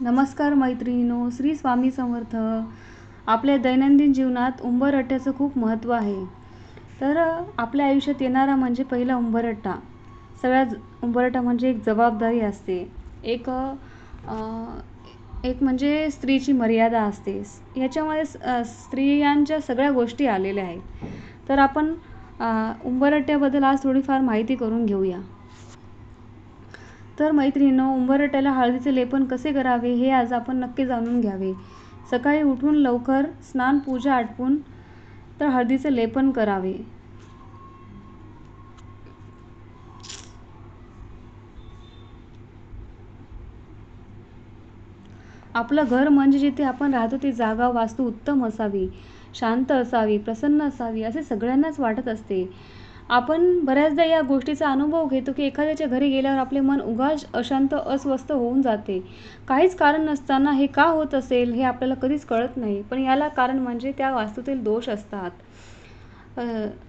नमस्कार मैत्रिणीनो श्री स्वामी समर्थ. आपल्या दैनंदिन जीवनात उंबरठ्याचं खूप महत्त्व आहे. तर आपल्या आयुष्यात येणारा म्हणजे पहिला उंबरठ्ठा सगळ्यात उंबरठ्ठा म्हणजे एक जबाबदारी असते. एक एक म्हणजे स्त्रीची मर्यादा असते. याच्यामध्ये स्त्रियांच्या सगळ्या गोष्टी आलेल्या आहेत. तर आपण उंबरठ्याबद्दल आज थोडीफार माहिती करून घेऊया. तर मैत्रिणींनो उंबरठ्याला हळदीचे लेपन कसे करावे हे आज आपण नक्की जाणून घ्यावे. सकाळी उठून लवकर स्नान पूजा आटपून तर हळदीचे लेपन करावे. आपलं घर म्हणजे जिथे आपण राहतो ती जागा वास्तू उत्तम असावी. शांत असावी प्रसन्न असावी असे सगळ्यांनाच वाटत असते. आपण बऱ्याचदा या गोष्टीचा अनुभव घेतो की एखाद्याच्या घरी गेल्यावर आपले मन उगाच अशांत अस्वस्थ होऊन जाते. काहीच कारण नसताना हे का होत असेल हे आपल्याला कधीच कळत नाही पण याला कारण म्हणजे त्या वास्तूतील दोष असतात.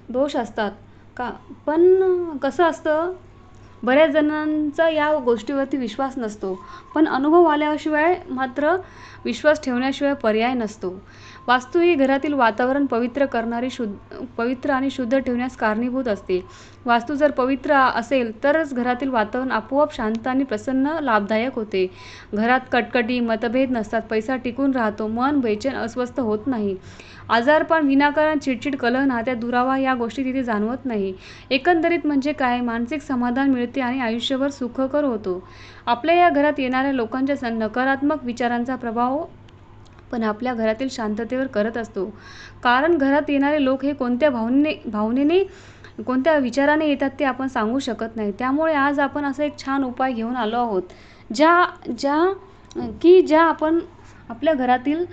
दोष असतात. का पण कसं असतं? बऱ्याच जणांचा या गोष्टीवरती विश्वास नसतो. पण अनुभव आल्याशिवाय मात्र विश्वास ठेवण्याशिवाय पर्याय नसतो. वास्तू ही घरातील वातावरण पवित्र करणारी शुद्ध पवित्र आणि शुद्ध ठेवण्यास कारणीभूत असते. वास्तू जर पवित्र असेल तरच घरातील वातावरण आपोआप शांत आणि प्रसन्न लाभदायक होते. घरात कटकटी मतभेद नसतात पैसा टिकून राहतो मन बेचैन अस्वस्थ होत नाही. आजारपण विनाकारण चिडचिड कलह नात्या दुरावा या गोष्टी तिथे जाणवत नाही. एकंदरीत म्हणजे काय? मानसिक समाधान मिळते आणि आयुष्यभर सुखकर होतो. आपल्या या घरात येणाऱ्या लोकांच्या नकारात्मक विचारांचा प्रभाव पण आपल्या घरातील शांततेवर करत असतो. कारण घरात येणारे लोक हे कोणत्या भावने भावनेने कोणत्या विचाराने येतात ते आपण सांगू शकत नाही. त्यामुळे आज आपण असा एक छान उपाय घेऊन आलो आहोत. ज्या ज्या की ज्या आपण आपल्या घरातील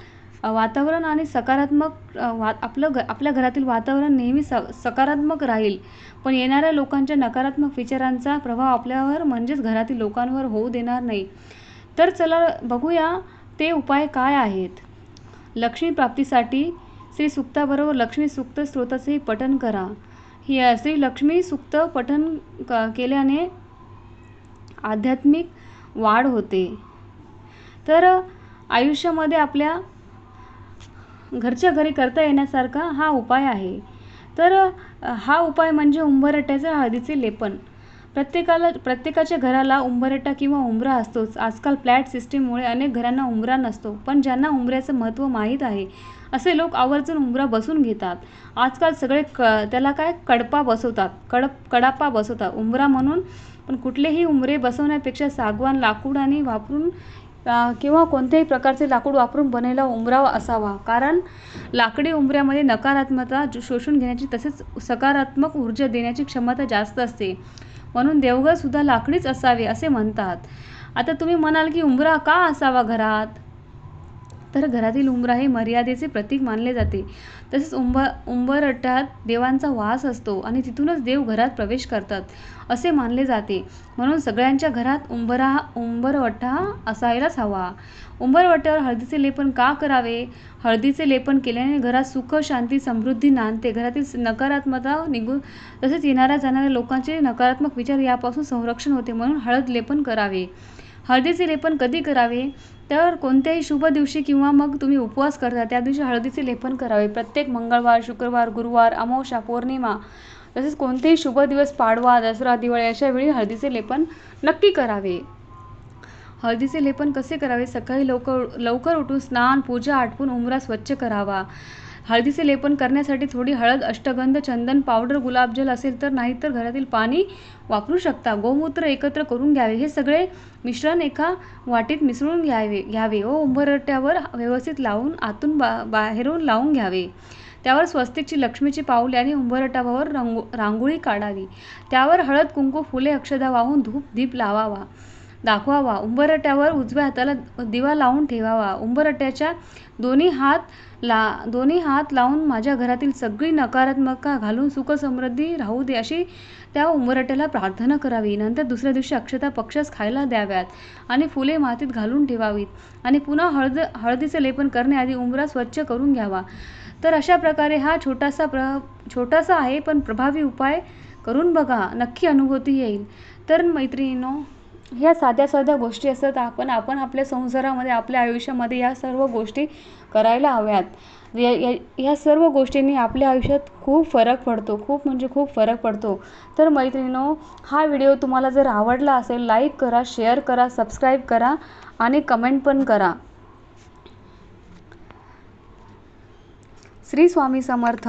वातावरण आणि सकारात्मक वा आपलं घ आपल्या घरातील वातावरण नेहमी स सकारात्मक राहील. पण येणाऱ्या लोकांच्या नकारात्मक विचारांचा प्रभाव आपल्यावर म्हणजेच घरातील लोकांवर होऊ देणार नाही. तर चला बघूया ते उपाय काय आहेत. लक्ष्मी प्राप्तीसाठी श्री सुक्ताबरोबर लक्ष्मी सुक्त स्त्रोताचेही पठन करा. ही श्री लक्ष्मी सुक्त पठन क केल्याने आध्यात्मिक वाढ होते. तर आयुष्यामध्ये आपल्या घरच्या घरी करता येण्यासारखा हा उपाय आहे. तर हा उपाय म्हणजे उंबरट्याचं हळदीचे लेपन प्रत्येकाला प्रत्येकाच्या घराला उंबरटा किंवा उंबरा असतोच. आजकाल फ्लॅट सिस्टीममुळे अनेक घरांना उंबरा नसतो पण ज्यांना उंबऱ्याचं महत्त्व माहीत आहे असे लोक आवर्जून उंबरा बसून घेतात. आजकाल सगळे क त्याला काय? कडपा बसवतात. कडप कडापा बसवतात. उंबरा म्हणून पण कुठलेही उंबरे बसवण्यापेक्षा सागवान लाकूड आणि वापरून किंवा कोणत्याही प्रकारचे लाकूड वापरून बनलेला उंबरा असावा. कारण लाकडी उंबऱ्यामध्ये नकारात्मकता शोषून घेण्याची तसेच सकारात्मक ऊर्जा देण्याची क्षमता जास्त असते. म्हणून देवघरसुद्धा लाकडीच असावे असे म्हणतात. आता तुम्ही म्हणाल की उंबरा का असावा घरात? तर घरातील उंबरा हे मर्यादेचे प्रतीक मानले जाते. तसेच उंब उंबरठ्यात देवांचा वास असतो आणि तिथूनच देव घरात प्रवेश करतात असे मानले जाते. म्हणून सगळ्यांच्या घरात उंबरा उंबरवठा असायलाच हवा. उंबरवट्यावर हळदीचे लेपन का करावे? हळदीचे लेपन केल्याने घरात सुख शांती समृद्धी नांदते. घरातील नकारात्मकता निघून तसेच येणाऱ्या जाणाऱ्या लोकांचे नकारात्मक विचार यापासून संरक्षण होते म्हणून हळद लेपन करावे. हळदीचे लेपन कधी करावे? तर कोणत्याही शुभ दिवशी किंवा मग तुम्ही उपवास करता त्या दिवशी हळदीचे लेपन करावे. प्रत्येक मंगळवार शुक्रवार गुरुवार अमावस्या पौर्णिमा तसेच कोणतेही शुभ दिवस पाडवा दसरा दिवाळी अशा वेळी हळदीचे लेपन नक्की करावे. हळदीचे लेपन कसे करावे? सकाळी लवकर लवकर उठून स्नान पूजा आटपून उमरा स्वच्छ करावा. हळदीचे लेपन करण्यासाठी थोडी हळद अष्टगंध चंदन पावडर गुलाबजल असेल तर नाही तर घरातील पाणी वापरू शकता. गोमूत्र एकत्र करून घ्यावे. हे सगळे मिश्रण एका वाटीत मिसळून घ्यावे घ्यावे. व उंबरट्यावर व्यवस्थित लावून आतून बा बाहेरून लावून घ्यावे. त्यावर स्वस्तिकची लक्ष्मीची पाऊले आणि उंबरटावर रांगो रांगोळी काढावी. त्यावर हळद कुंकू फुले अक्षदा वाहून धूप दीप लावावा. दाखवावा. उंबरट्यावर उजव्या हाताला दिवा लावून ठेवावा. उंबरट्याच्या दोन्ही हात ला दोन्ही हात लावून माझ्या घरातील सगळी नकारात्मकता घालून सुखसमृद्धी राहू दे अशी त्या उंबरट्याला प्रार्थना करावी. नंतर दुसऱ्या दिवशी अक्षता पक्षास खायला द्याव्यात आणि फुले मातीत घालून ठेवावीत आणि पुन्हा हळद हळदीचे लेपन करण्याआधी उंबरा स्वच्छ करून घ्यावा. तर अशा प्रकारे हा छोटासा प्र छोटासा आहे पण प्रभावी उपाय करून बघा. नक्की अनुभूती येईल. तर मैत्रिणींनो ह्या साध्या साध्या गोष्टी असतात आपण आपण आपल्या संसारामध्ये आपल्या आयुष्यामध्ये या सर्व गोष्टी करायला हव्यात. या या ह्या सर्व गोष्टींनी आपल्या आयुष्यात खूप फरक पडतो खूप म्हणजे खूप फरक पडतो. तर मैत्रिणीनो हा व्हिडिओ तुम्हाला जर आवडला असेल लाईक करा शेअर करा सबस्क्राईब करा आणि कमेंट पण करा. श्री स्वामी समर्थ.